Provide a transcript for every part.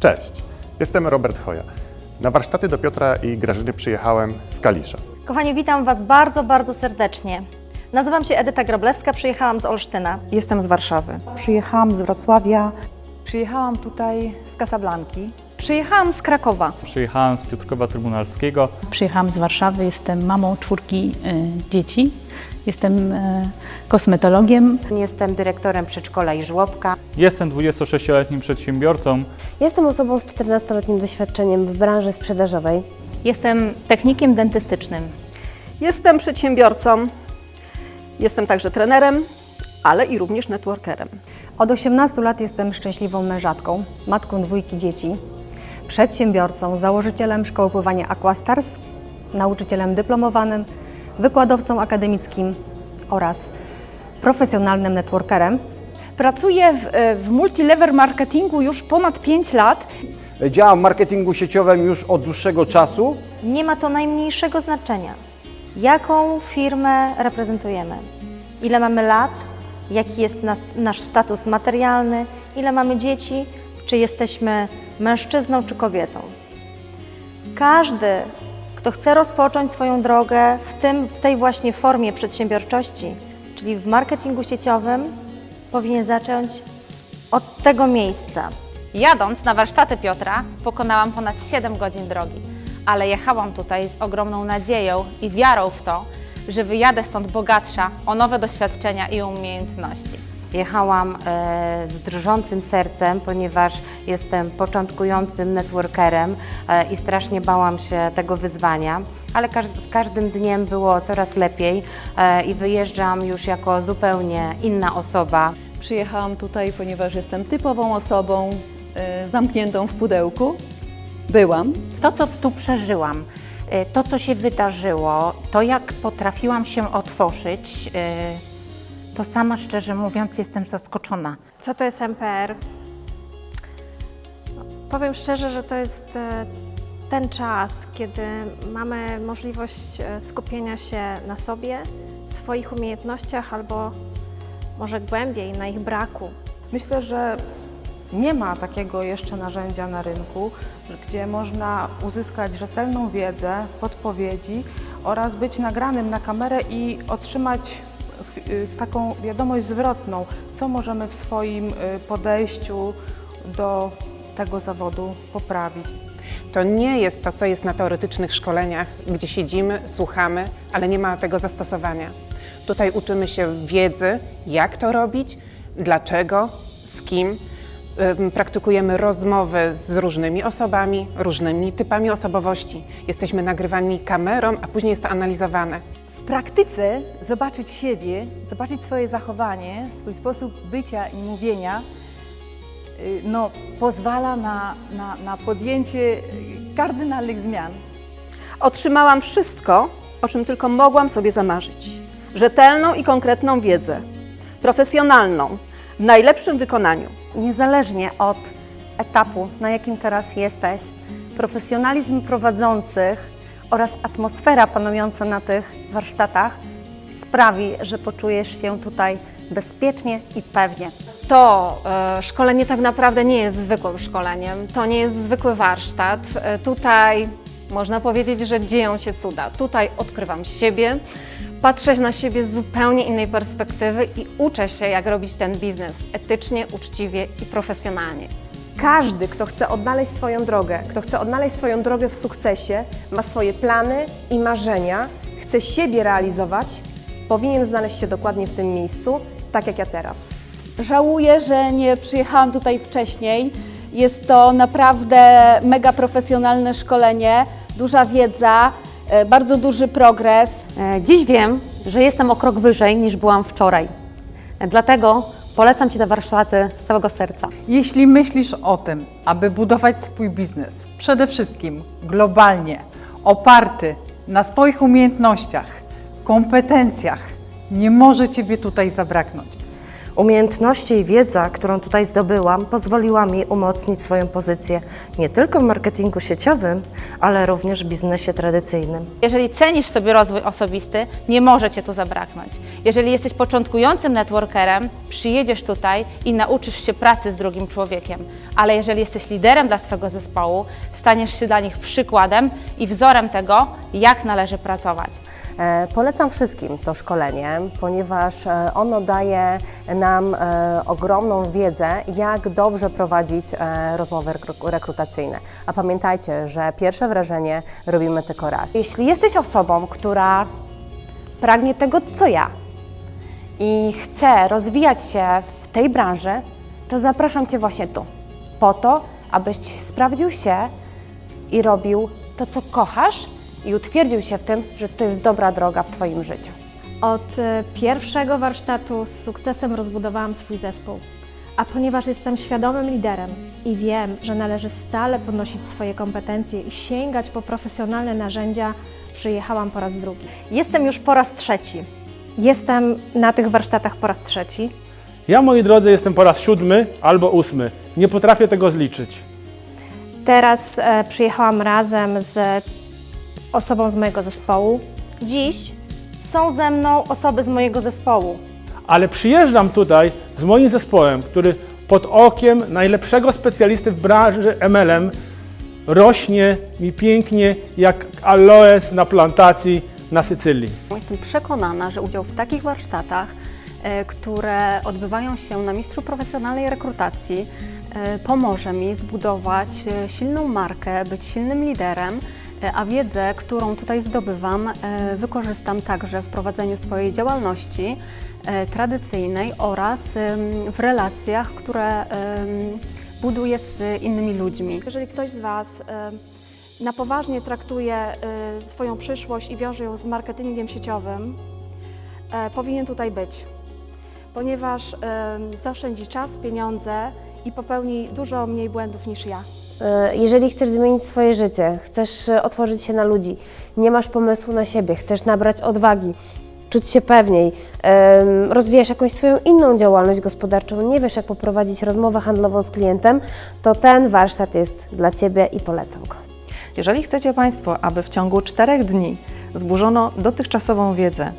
Cześć, jestem Robert Hoja. Na warsztaty do Piotra i Grażyny przyjechałem z Kalisza. Kochani, witam Was bardzo, bardzo serdecznie. Nazywam się Edyta Groblewska, przyjechałam z Olsztyna. Jestem z Warszawy. Przyjechałam z Wrocławia. Przyjechałam tutaj z Casablanki. Przyjechałam z Krakowa. Przyjechałem z Piotrkowa Trybunalskiego. Przyjechałam z Warszawy, jestem mamą czwórki y, dzieci. Jestem y, kosmetologiem. Jestem dyrektorem przedszkola i żłobka. Jestem 26-letnim przedsiębiorcą. Jestem osobą z 14-letnim doświadczeniem w branży sprzedażowej. Jestem technikiem dentystycznym. Jestem przedsiębiorcą, jestem także trenerem, ale i również networkerem. Od 18 lat jestem szczęśliwą mężatką, matką dwójki dzieci, przedsiębiorcą, założycielem szkoły pływania Aquastars, nauczycielem dyplomowanym, wykładowcą akademickim oraz profesjonalnym networkerem. Pracuję w, e, w multilevel marketingu już ponad 5 lat. Działam w marketingu sieciowym już od dłuższego czasu. Nie ma to najmniejszego znaczenia, jaką firmę reprezentujemy, ile mamy lat, jaki jest nas, nasz status materialny, ile mamy dzieci, czy jesteśmy mężczyzną czy kobietą. Każdy, kto chce rozpocząć swoją drogę w, tym, w tej właśnie formie przedsiębiorczości, czyli w marketingu sieciowym, powinien zacząć od tego miejsca. Jadąc na warsztaty Piotra, pokonałam ponad 7 godzin drogi, ale jechałam tutaj z ogromną nadzieją i wiarą w to, że wyjadę stąd bogatsza o nowe doświadczenia i umiejętności. Jechałam e, z drżącym sercem, ponieważ jestem początkującym networkerem e, i strasznie bałam się tego wyzwania, ale każ z każdym dniem było coraz lepiej e, i wyjeżdżam już jako zupełnie inna osoba. Przyjechałam tutaj, ponieważ jestem typową osobą zamkniętą w pudełku. Byłam. To, co tu przeżyłam, to, co się wydarzyło, to, jak potrafiłam się otworzyć, to sama szczerze mówiąc jestem zaskoczona. Co to jest MPR? Powiem szczerze, że to jest e, ten czas, kiedy mamy możliwość e, skupienia się na sobie, swoich umiejętnościach albo może głębiej na ich braku. Myślę, że nie ma takiego jeszcze narzędzia na rynku, gdzie można uzyskać rzetelną wiedzę, podpowiedzi oraz być nagranym na kamerę i otrzymać taką wiadomość zwrotną, co możemy w swoim y, podejściu do tego zawodu poprawić. To nie jest to, co jest na teoretycznych szkoleniach, gdzie siedzimy, słuchamy, ale nie ma tego zastosowania. Tutaj uczymy się wiedzy, jak to robić, dlaczego, z kim. Praktykujemy rozmowy z różnymi osobami, różnymi typami osobowości. Jesteśmy nagrywani kamerą, a później jest to analizowane. W praktyce zobaczyć siebie, zobaczyć swoje zachowanie, swój sposób bycia i mówienia, y, no, pozwala na, na, na podjęcie kardynalnych zmian. Otrzymałam wszystko, o czym tylko mogłam sobie zamarzyć. Rzetelną i konkretną wiedzę, profesjonalną, w najlepszym wykonaniu. Niezależnie od etapu, na jakim teraz jesteś, profesjonalizm prowadzących oraz atmosfera panująca na tych warsztatach sprawi, że poczujesz się tutaj bezpiecznie i pewnie. To e, szkolenie tak naprawdę nie jest zwykłym szkoleniem, to nie jest zwykły warsztat. E, tutaj można powiedzieć, że dzieją się cuda. Tutaj odkrywam siebie, patrzę na siebie z zupełnie innej perspektywy i uczę się, jak robić ten biznes etycznie, uczciwie i profesjonalnie. Każdy, kto chce odnaleźć swoją drogę, kto chce odnaleźć swoją drogę w sukcesie, ma swoje plany i marzenia, chce siebie realizować, powinien znaleźć się dokładnie w tym miejscu, tak jak ja teraz. Żałuję, że nie przyjechałam tutaj wcześniej. Jest to naprawdę mega profesjonalne szkolenie, duża wiedza, e, bardzo duży progres. E, Dziś wiem, że jestem o krok wyżej niż byłam wczoraj. E, Dlatego polecam Ci te warsztaty z całego serca. Jeśli myślisz o tym, aby budować swój biznes, przede wszystkim globalnie, oparty na swoich umiejętnościach, kompetencjach, nie może Ciebie tutaj zabraknąć. Umiejętności i wiedza, którą tutaj zdobyłam, pozwoliła mi umocnić swoją pozycję nie tylko w marketingu sieciowym, ale również w biznesie tradycyjnym. Jeżeli cenisz sobie rozwój osobisty, nie może Cię tu zabraknąć. Jeżeli jesteś początkującym networkerem, przyjedziesz tutaj i nauczysz się pracy z drugim człowiekiem. Ale jeżeli jesteś liderem dla swego zespołu, staniesz się dla nich przykładem i wzorem tego, jak należy pracować. E, Polecam wszystkim to szkolenie, ponieważ e, ono daje nam e, ogromną wiedzę, jak dobrze prowadzić rozmowy rekru- rekrutacyjne. A pamiętajcie, że pierwsze wrażenie robimy tylko raz. Jeśli jesteś osobą, która pragnie tego, co ja i chce rozwijać się w tej branży, to zapraszam Cię właśnie tu. Po to, abyś sprawdził się i robił to, co kochasz i utwierdził się w tym, że to jest dobra droga w Twoim życiu. Od e, pierwszego warsztatu z sukcesem rozbudowałam swój zespół. A ponieważ jestem świadomym liderem i wiem, że należy stale podnosić swoje kompetencje i sięgać po profesjonalne narzędzia, przyjechałam po raz drugi. Jestem już po raz trzeci. Jestem na tych warsztatach po raz trzeci. Ja, moi drodzy, jestem po raz siódmy albo ósmy. Nie potrafię tego zliczyć. Teraz e, przyjechałam razem z osobą z mojego zespołu. Dziś są ze mną osoby z mojego zespołu. Ale przyjeżdżam tutaj z moim zespołem, który pod okiem najlepszego specjalisty w branży MLM rośnie mi pięknie jak aloes na plantacji na Sycylii. Jestem przekonana, że udział w takich warsztatach, e, które odbywają się na Mistrzu Profesjonalnej Rekrutacji, e, pomoże mi zbudować e, silną markę, być silnym liderem, a wiedzę, którą tutaj zdobywam, e, wykorzystam także w prowadzeniu swojej działalności e, tradycyjnej oraz w relacjach, które buduję z innymi ludźmi. Jeżeli ktoś z Was e, na poważnie traktuje e, swoją przyszłość i wiąże ją z marketingiem sieciowym, e, powinien tutaj być, ponieważ e, zaoszczędzi czas, pieniądze i popełni dużo mniej błędów niż ja. E, Jeżeli chcesz zmienić swoje życie, chcesz e, otworzyć się na ludzi, nie masz pomysłu na siebie, chcesz nabrać odwagi, czuć się pewniej, rozwijasz jakąś swoją inną działalność gospodarczą, nie wiesz jak poprowadzić rozmowę handlową z klientem, to ten warsztat jest dla Ciebie i polecam go. Jeżeli chcecie Państwo, aby w ciągu czterech dni zburzono dotychczasową wiedzę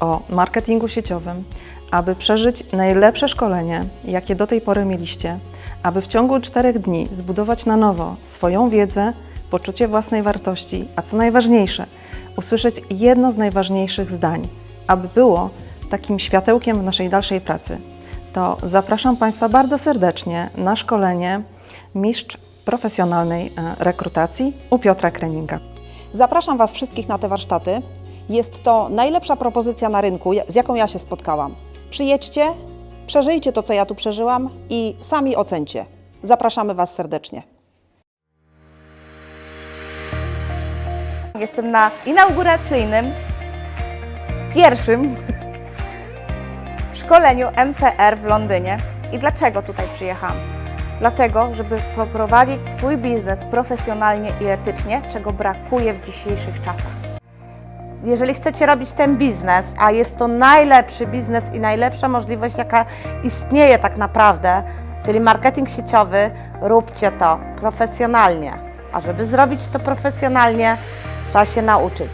o marketingu sieciowym, aby przeżyć najlepsze szkolenie, jakie do tej pory mieliście, aby w ciągu czterech dni zbudować na nowo swoją wiedzę, poczucie własnej wartości, a co najważniejsze, usłyszeć jedno z najważniejszych zdań, aby było takim światełkiem w naszej dalszej pracy, to zapraszam Państwa bardzo serdecznie na szkolenie Mistrz Profesjonalnej e, Rekrutacji u Piotra Kreninga. Zapraszam Was wszystkich na te warsztaty. Jest to najlepsza propozycja na rynku, z jaką ja się spotkałam. Przyjedźcie, przeżyjcie to, co ja tu przeżyłam i sami ocencie. Zapraszamy Was serdecznie. Jestem na inauguracyjnym, pierwszym szkoleniu MPR w Londynie. I dlaczego tutaj przyjechałam? Dlatego, żeby poprowadzić swój biznes profesjonalnie i etycznie, czego brakuje w dzisiejszych czasach. Jeżeli chcecie robić ten biznes, a jest to najlepszy biznes i najlepsza możliwość, jaka istnieje tak naprawdę, czyli marketing sieciowy, róbcie to profesjonalnie. A żeby zrobić to profesjonalnie, trzeba się nauczyć.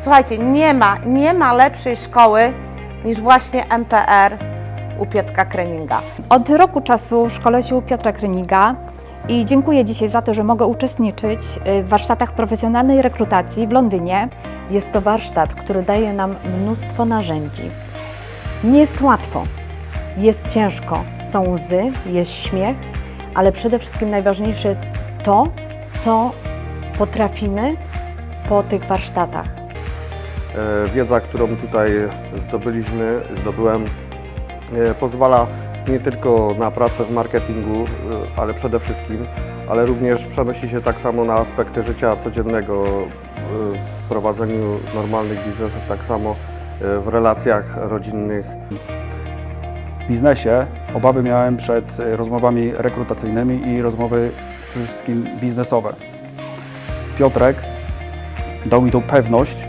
Słuchajcie, nie ma, nie ma lepszej szkoły niż właśnie MPR u Piotrka Kreninga. Od roku czasu szkolę się u Piotra Kryniga i dziękuję dzisiaj za to, że mogę uczestniczyć y, w warsztatach profesjonalnej rekrutacji w Londynie. Jest to warsztat, który daje nam mnóstwo narzędzi. Nie jest łatwo, jest ciężko, są łzy, jest śmiech, ale przede wszystkim najważniejsze jest to, co potrafimy po tych warsztatach. E, Wiedza, którą tutaj zdobyliśmy, zdobyłem, e, pozwala nie tylko na pracę w marketingu, e, ale przede wszystkim, ale również przenosi się tak samo na aspekty życia codziennego, w prowadzeniu normalnych biznesów, tak samo e, w relacjach rodzinnych. W biznesie obawy miałem przed e, rozmowami rekrutacyjnymi i rozmowy przede wszystkim biznesowe. Piotrek dał mi tą pewność,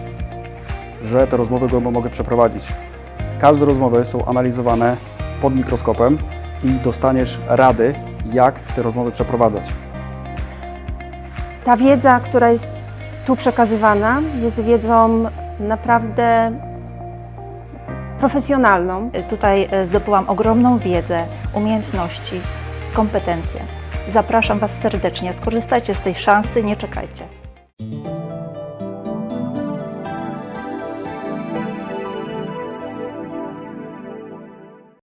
że te rozmowy mogę przeprowadzić. Każde rozmowy są analizowane pod mikroskopem i dostaniesz rady, jak te rozmowy przeprowadzać. Ta wiedza, która jest tu przekazywana, jest wiedzą naprawdę profesjonalną. Tutaj e, zdobyłam ogromną wiedzę, umiejętności, kompetencje. Zapraszam Was serdecznie, skorzystajcie z tej szansy, nie czekajcie.